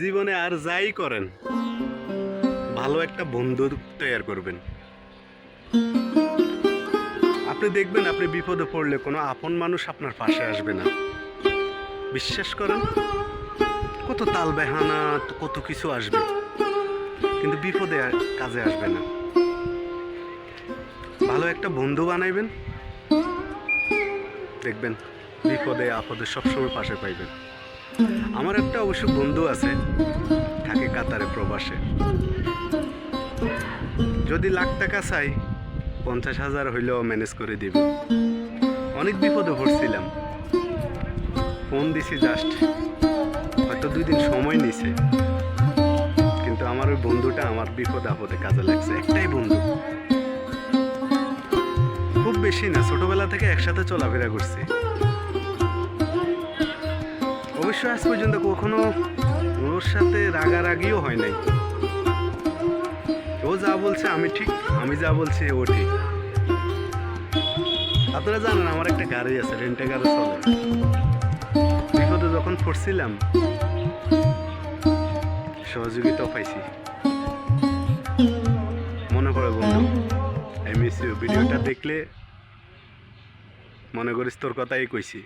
জীবনে আর যাই করেন, ভালো একটা বন্ধু তৈরি করবেন। আপনি দেখবেন, আপনি বিপদে পড়লে কোনো আপন মানুষ আপনার পাশে আসবে না। বিশ্বাস করেন, কত তাল বেহানা, কত কিছু আসবে, কিন্তু বিপদে কাজে আসবে না। ভালো একটা বন্ধু বানাইবেন, দেখবেন বিপদে আপদে সবসময় পাশে পাইবেন। আমার একটা অবশ্য বন্ধু আছে, থাকে কাতারে প্রবাসে। যদি লাখ টাকা চাই, পঞ্চাশ হাজার হইলেও ম্যানেজ করে দিবে। অনেক বিপদে পড়ছিলাম। ফোন দিছি জাস্ট হয়তো দুই দিন সময় নিছে। কিন্তু আমার ওই বন্ধুটা আমার বিপদ আপদে কাজে লাগছে, একটাই বন্ধু। খুব বেশি না, ছোটবেলা থেকে একসাথে চলাফেরা করছি। অবশ্য আজ পর্যন্ত কখনো ওর সাথে রাগারাগিও হয় নাই ও যা বলছে আমি ঠিক, আমি যা বলছি ও ঠিক। আপনারা জানেন আমার একটা গাড়ি আছে, রেন্টে গাড়ি চলে। বিপদে যখন পড়ছিলাম সহযোগিতা পাইছি। মনে পড়ে বন্ধু মিস ভিডিওটা দেখলে মনে করিস তোর কথাই কইছি।